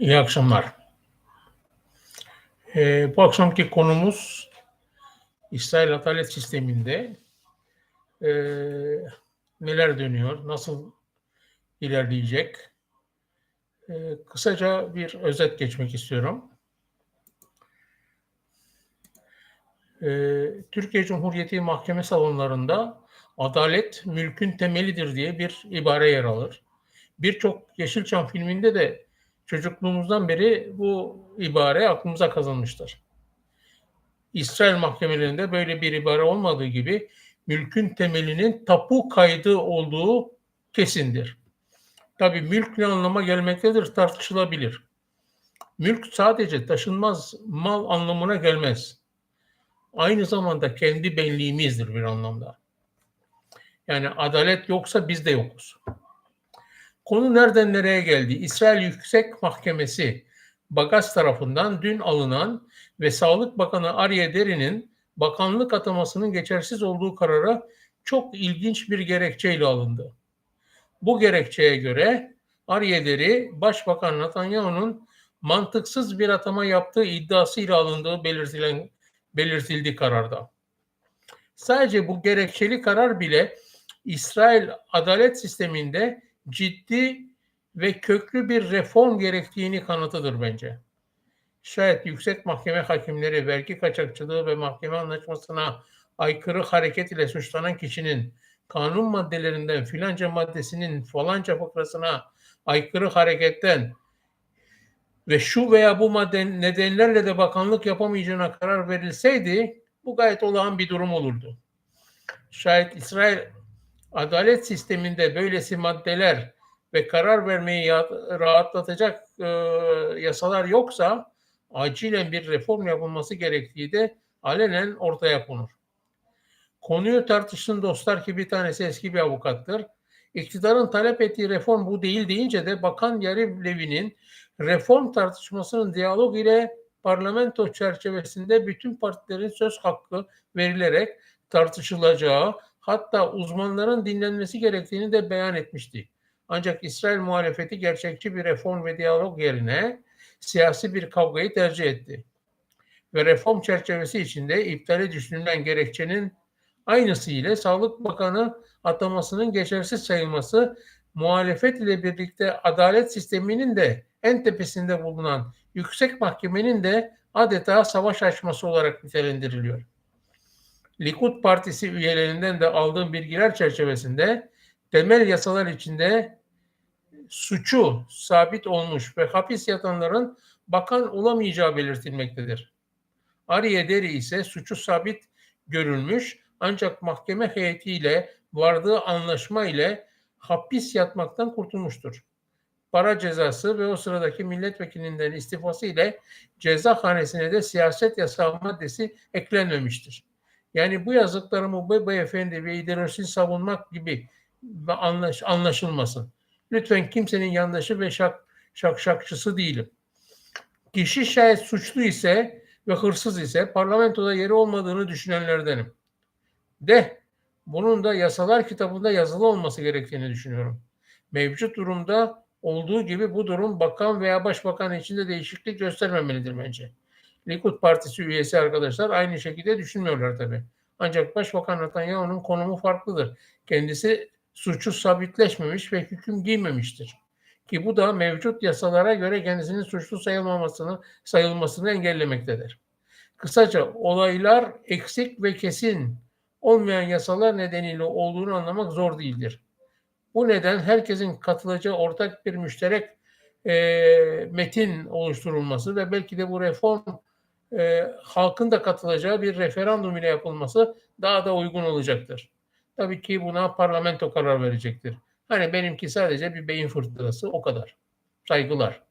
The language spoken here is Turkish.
İyi akşamlar. Ee, bu akşamki konumuz İsrail adalet sisteminde e, neler dönüyor, nasıl ilerleyecek? E, kısaca bir özet geçmek istiyorum. E, Türkiye Cumhuriyeti mahkeme salonlarında adalet mülkün temelidir diye bir ibare yer alır. Birçok Yeşilçam filminde de çocukluğumuzdan beri bu ibare aklımıza kazınmıştır. İsrail mahkemelerinde böyle bir ibare olmadığı gibi mülkün temelinin tapu kaydı olduğu kesindir. Tabi mülk ne anlama gelmektedir tartışılabilir. Mülk sadece taşınmaz mal anlamına gelmez. Aynı zamanda kendi benliğimizdir bir anlamda. Yani adalet yoksa biz de yokuz. Konu nereden nereye geldi? İsrail Yüksek Mahkemesi Bagas tarafından dün alınan ve Sağlık Bakanı Arye Deri'nin bakanlık atamasının geçersiz olduğu karara çok ilginç bir gerekçeyle alındı. Bu gerekçeye göre Arye Deri, Başbakan Netanyahu'nun mantıksız bir atama yaptığı iddiasıyla alındığı belirtilen, belirtildi kararda. Sadece bu gerekçeli karar bile İsrail adalet sisteminde ciddi ve köklü bir reform gerektiğini kanıtıdır bence. Şayet yüksek mahkeme hakimleri vergi kaçakçılığı ve mahkeme anlaşmasına aykırı hareket ile suçlanan kişinin kanun maddelerinden filanca maddesinin falanca fıkrasına aykırı hareketten ve şu veya bu madde nedenlerle de bakanlık yapamayacağına karar verilseydi bu gayet olağan bir durum olurdu. Şayet İsrail adalet sisteminde böylesi maddeler ve karar vermeyi rahatlatacak e, yasalar yoksa acilen bir reform yapılması gerektiği de alenen ortaya konur. Konuyu tartışsın dostlar ki bir tanesi eski bir avukattır. İktidarın talep ettiği reform bu değil deyince de Bakan Yariv Levi'nin reform tartışmasının diyalog ile parlamento çerçevesinde bütün partilerin söz hakkı verilerek tartışılacağı hatta uzmanların dinlenmesi gerektiğini de beyan etmişti. Ancak İsrail muhalefeti gerçekçi bir reform ve diyalog yerine siyasi bir kavgayı tercih etti. Ve reform çerçevesi içinde iptale düşünülen gerekçenin aynısı ile Sağlık Bakanı atamasının geçersiz sayılması muhalefet ile birlikte adalet sisteminin de en tepesinde bulunan yüksek mahkemenin de adeta savaş açması olarak nitelendiriliyor. Likud Partisi üyelerinden de aldığım bilgiler çerçevesinde temel yasalar içinde suçu sabit olmuş ve hapis yatanların bakan olamayacağı belirtilmektedir. Ariye Deri ise suçu sabit görülmüş ancak mahkeme heyetiyle vardığı anlaşma ile hapis yatmaktan kurtulmuştur. Para cezası ve o sıradaki milletvekilinden istifası ile ceza hanesine de siyaset yasağı maddesi eklenmemiştir. Yani bu yazdıklarımı bu beyefendi ve ideolojisini savunmak gibi anlaş, anlaşılmasın. Lütfen kimsenin yandaşı ve şak, şak şakçısı değilim. Kişi şayet suçlu ise ve hırsız ise parlamentoda yeri olmadığını düşünenlerdenim. De bunun da yasalar kitabında yazılı olması gerektiğini düşünüyorum. Mevcut durumda olduğu gibi bu durum bakan veya başbakan içinde değişiklik göstermemelidir bence. Likud Partisi üyesi arkadaşlar aynı şekilde düşünmüyorlar tabi. Ancak Başbakan Netanyahu'nun konumu farklıdır. Kendisi suçu sabitleşmemiş ve hüküm giymemiştir. Ki bu da mevcut yasalara göre kendisinin suçlu sayılmamasını sayılmasını engellemektedir. Kısaca olaylar eksik ve kesin olmayan yasalar nedeniyle olduğunu anlamak zor değildir. Bu neden herkesin katılacağı ortak bir müşterek e, metin oluşturulması ve belki de bu reform e, halkın da katılacağı bir referandum ile yapılması daha da uygun olacaktır. Tabii ki buna parlamento karar verecektir. Hani benimki sadece bir beyin fırtınası o kadar. Saygılar.